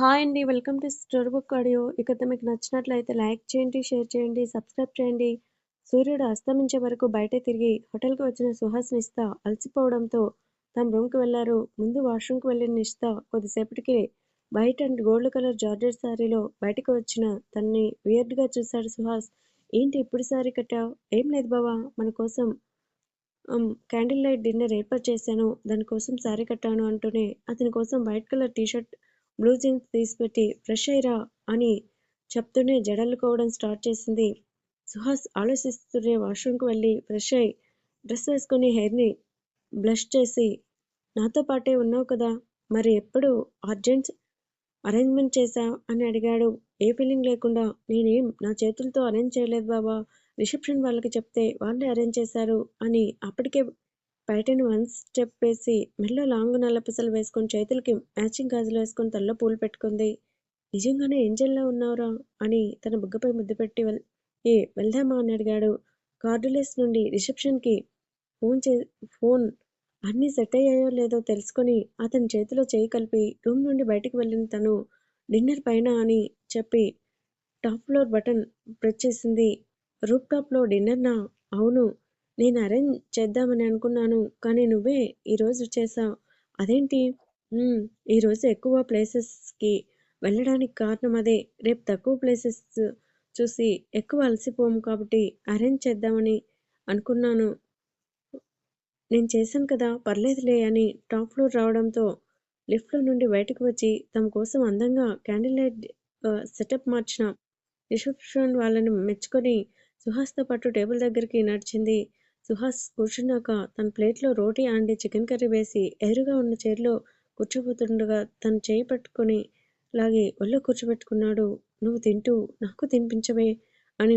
Hi అండి. Welcome to store book audio. ఇకతో మీకు నచ్చినట్లయితే లైక్ చేయండి, షేర్ చేయండి, సబ్స్క్రైబ్ చేయండి. సూర్యుడు అస్తమించే వరకు బయట తిరిగి హోటల్‌కి వచ్చిన సుహాస్, నిస్తా అలసిపోవడంతో తమ రూమ్‌కి వెళ్ళారు. ముందు వాష్‌రూమ్‌కి వెళ్ళిన నిస్తా కొద్దిసేపటికి white and gold colour georgette శారీలో బయటకు వచ్చిన తనని వియర్డ్‌గా చూశాడు సుహాస్. ఏంటి ఇప్పుడు శారీ కట్టావు ఏం లేదు బావా! మన కోసం క్యాండిల్ లైట్ డిన్నర్ ఏర్పాటు చేశాను. దానికోసం శారీ కట్టాను అంటూనే అతని కోసం white colour T shirt blue jeans తీసిపెట్టి fresh అయ్యరా అని చెప్తూనే జడల్లుకోవడం స్టార్ట్ చేసింది. సుహాస్ ఆలోచిస్తూనే వాష్‌రూమ్‌కి వెళ్ళి ఫ్రెష్ అయ్యి డ్రెస్ వేసుకుని హెయిర్‌ని బ్లష్ చేసి నాతో పాటే ఉన్నావు కదా! మరి ఎప్పుడు అర్జెంట్ అరేంజ్‌మెంట్ చేశా అని అడిగాడు. ఏ ఫీలింగ్ లేకుండా. నేనేం నా చేతులతో అరేంజ్ చేయలేదు బావా! రిసెప్షన్ వాళ్ళకి చెప్తే వాళ్ళే అరేంజ్ చేశారు అని అప్పటికే బయటని వన్ స్టెప్ వేసి మెల్ల లాంగ్ నల్లపూసలు వేసుకొని చేతులకి మ్యాచింగ్ గాజులు వేసుకొని తలలో పూలు పెట్టుకుంది. నిజంగానే ఏంజెల్‌లా ఉన్నావురా! అని తన బుగ్గపై ముద్దు పెట్టి వెల్ ఏ వెళ్దామా? అని అడిగాడు. కార్డులెస్ నుండి రిసెప్షన్‌కి ఫోన్ చే ఫోన్ అన్నీ సెట్ అయ్యాయో లేదో తెలుసుకొని అతని చేతిలో చేయి కలిపి రూమ్ నుండి బయటికి వెళ్ళిన తను డిన్నర్ పైన అని చెప్పి టాప్ ఫ్లోర్ బటన్ ప్రెస్ చేసింది. రూప్ టాప్‌లో డిన్నర్‌నా? అవును. నేను అరేంజ్ చేద్దామని అనుకున్నాను. కానీ నువ్వే ఈరోజు చేసావు అదేంటి? ఈరోజు ఎక్కువ ప్లేసెస్‌కి వెళ్ళడానికి కారణం అదే. రేపు తక్కువ ప్లేసెస్ చూసి ఎక్కువ అలసిపోము కాబట్టి అరేంజ్ చేద్దామని అనుకున్నాను. నేను చేశాను కదా! పర్లేదులే అని టాప్ ఫ్లోర్ రావడంతో లిఫ్ట్‌లో నుండి బయటకు వచ్చి తమ కోసం అందంగా క్యాండిల్ లైట్ సెటప్ మార్చిన రిసెప్షన్ వాళ్ళని మెచ్చుకొని సుహాస్‌తో పాటు టేబుల్ దగ్గరికి నడిచింది. సుహాస్ కూర్చున్నాక తన ప్లేట్‌లో రోటీ అండ్ చికెన్ కర్రీ వేసి ఎదురుగా ఉన్న చైర్‌లో కూర్చోబోతుండగా తన చేయి పట్టుకొని లాగి ఒళ్ళో కూర్చోబెట్టుకున్నాడు. నువ్వు తింటూ నాకు తినిపించవే? అని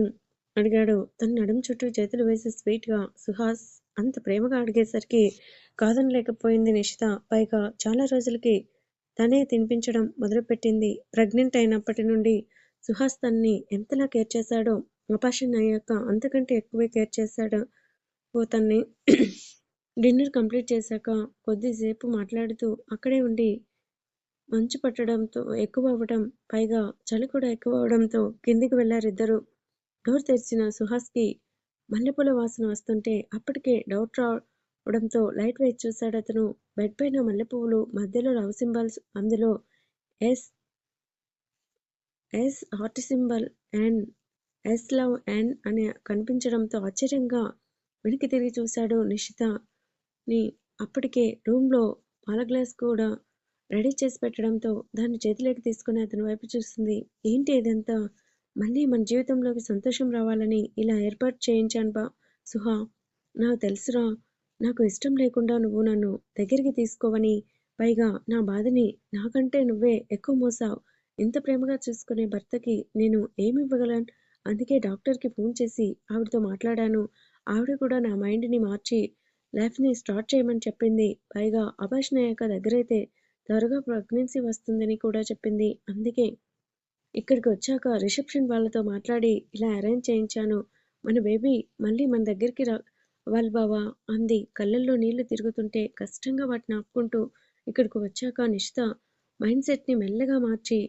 అడిగాడు. తన నడుం చుట్టూ చేతులు వేసి స్వీట్‌గా. సుహాస్ అంత ప్రేమగా అడిగేసరికి కాదనలేకపోయింది నిషిత. పైగా చాలా రోజులకి తనే తినిపించడం మొదలుపెట్టింది. ప్రెగ్నెంట్ అయినప్పటి నుండి సుహాస్ తన్ని ఎంతలా కేర్ చేశాడో అపాషన్ అయ్యాక అంతకంటే ఎక్కువే కేర్ చేశాడు పోతాన్ని డిన్నర్ కంప్లీట్ చేశాక కొద్దిసేపు మాట్లాడుతూ అక్కడే ఉండి మంచు పట్టడంతో ఎక్కువ అవ్వడం, పైగా చలి కూడా ఎక్కువ అవడంతో కిందికి వెళ్ళారిద్దరూ. డోర్ తెరిచిన సుహాస్‌కి మల్లెపూల వాసన వస్తుంటే అప్పటికే డౌట్ రావడంతో లైట్ వేసి అతను బెడ్ పైన మల్లెపువ్వులు, మధ్యలో లవ్ సింబల్స్, అందులో S S heart symbol and S love N అని కనిపించడంతో ఆశ్చర్యంగా వెనక్కి తిరిగి చూశాడు నిషితని. అప్పటికే రూమ్‌లో పాల గ్లాస్ కూడా రెడీ చేసి పెట్టడంతో దాన్ని చేతిలోకి తీసుకుని అతని వైపు చూస్తుంది ఏంటి ఇదంతా? మళ్ళీ మన జీవితంలోకి సంతోషం రావాలని ఇలా ఏర్పాటు చేయించాను బా సుహా! నాకు తెలుసురా! నాకు ఇష్టం లేకుండా నువ్వు నన్ను దగ్గరికి తీసుకోవని, పైగా నా బాధని నాకంటే నువ్వే ఎక్కువ మోసావు ఇంత ప్రేమగా చూసుకునే భర్తకి నేను ఏమివ్వగలను? అందుకే డాక్టర్‌కి ఫోన్ చేసి ఆవిడతో మాట్లాడాను. ఆవిడ కూడా నా మైండ్‌ని మార్చి లైఫ్‌ని స్టార్ట్ చేయమని చెప్పింది. పైగా అభాషణ అయ్యాక దగ్గరైతే త్వరగా ప్రెగ్నెన్సీ వస్తుందని కూడా చెప్పింది. అందుకే ఇక్కడికి వచ్చాక రిసెప్షన్ వాళ్ళతో మాట్లాడి ఇలా అరేంజ్ చేయించాను. మన బేబీ మళ్ళీ మన దగ్గరికి రావాలి బావా! అంది కళ్ళల్లో నీళ్ళు తిరుగుతుంటే కష్టంగా వాటిని ఆపుకుంటూ. ఇక్కడికి వచ్చాక నిషిత మైండ్ సెట్‌ని మెల్లగా మార్చి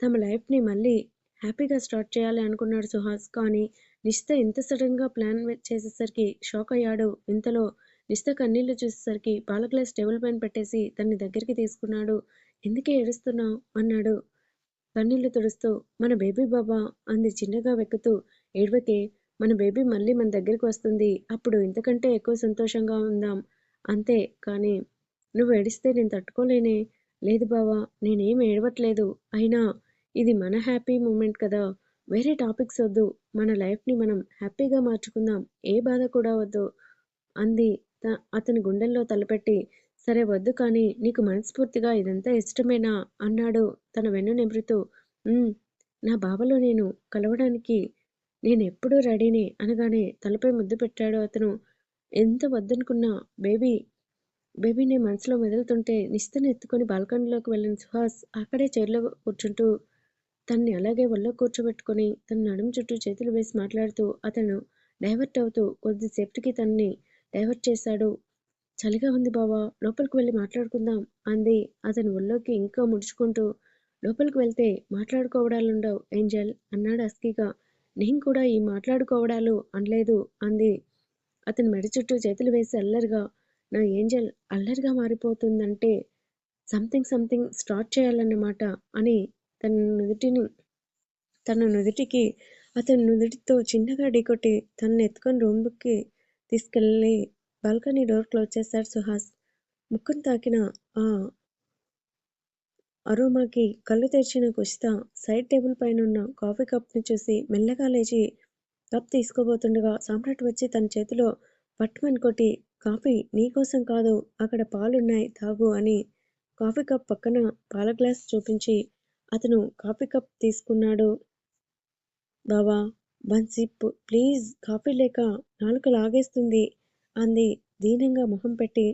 తమ లైఫ్‌ని మళ్ళీ హ్యాపీగా స్టార్ట్ చేయాలి అనుకున్నాడు సుహాస్. కానీ నిషిత ఇంత సడన్గా ప్లాన్ చేసేసరికి షాక్ అయ్యాడు. ఇంతలో నిషిత కన్నీళ్ళు చూసేసరికి పాల గ్లాస్ టేబుల్ పైన పెట్టేసి తన్ని దగ్గరికి తీసుకున్నాడు. ఎందుకే ఏడుస్తున్నావు అన్నాడు కన్నీళ్ళు తుడుస్తూ. మన బేబీ బాబా అంది చిన్నగా వెక్కుతూ. ఏడ్వకే. మన బేబీ మళ్ళీ మన దగ్గరికి వస్తుంది. అప్పుడు ఇంతకంటే ఎక్కువ సంతోషంగా ఉందాం. అంతే కానీ నువ్వు ఏడిస్తే నేను తట్టుకోలేనే. లేదు బావా! నేనేం ఏడవట్లేదు. అయినా ఇది మన హ్యాపీ మూమెంట్ కదా! వేరే టాపిక్స్ వద్దు. మన లైఫ్‌ని మనం హ్యాపీగా మార్చుకుందాం. ఏ బాధ కూడా వద్దు అంది త అతని గుండెల్లో తలపెట్టి. సరే వద్దు కానీ నీకు మనస్ఫూర్తిగా ఇదంతా ఇష్టమేనా? అన్నాడు తన వెన్ను నిమురుతూ. నా బావలో నేను కలవడానికి నేను ఎప్పుడూ రెడీనే అనగానే తలపై ముద్దు పెట్టాడు అతను. ఎంత వద్దనుకున్నా బేబీ బేబీ నేను మనసులో మెదులుతుంటే నిషితని ఎత్తుకొని బాల్కనీలోకి వెళ్ళిన సుహాస్ అక్కడే చైర్‌లో కూర్చుంటూ తన్ని అలాగే ఒళ్ళో కూర్చోబెట్టుకొని తన నడుం చుట్టూ చేతులు వేసి మాట్లాడుతూ అతను డైవర్ట్ అవుతూ కొద్దిసేపటికి తన్ని డైవర్ట్ చేశాడు. చలిగా ఉంది బావా! లోపలికి వెళ్ళి మాట్లాడుకుందాం అంది అతని ఒళ్ళోకి ఇంకా ముడుచుకుంటూ. లోపలికి వెళ్తే మాట్లాడుకోవడాలుండవు ఏంజెల్ అన్నాడు అస్కిగా నేను కూడా ఈ మాట్లాడుకోవడాలు అనలేదు అంది అతని మెడ చుట్టూ చేతులు వేసి అల్లరిగా. నా ఏంజెల్ అల్లరిగా మారిపోతుందంటే సంథింగ్ సంథింగ్ స్టార్ట్ చేయాలన్నమాట అని తన నుదుటిని తన నుదుటికి అతని నుదుటితో చిన్నగా ఢీకొట్టి తనని ఎత్తుకొని రూమ్కి తీసుకెళ్ళి బాల్కనీ డోర్ క్లోజ్ చేశాడు సుహాస్. ముఖం తాకిన ఆ అరోమాకి కళ్ళు తెరిచిన కుషిత సైడ్ టేబుల్ పైన ఉన్న కాఫీ కప్ని చూసి మెల్లగా లేచి కప్ తీసుకోబోతుండగా సామ్రాట్ వచ్చి తన చేతిలో పట్టుమని కొట్టి కాఫీ నీకోసం కాదు అక్కడ పాలున్నాయి తాగు అని కాఫీ కప్ పక్కన పాల గ్లాస్ చూపించి అతను కాఫీ కప్ తీసుకున్నాడు. బావా వన్ సిప్ ప్లీజ్ కాఫీ లేక నాలుక లాగేస్తుంది అంది దీనంగా మొహం పెట్టి.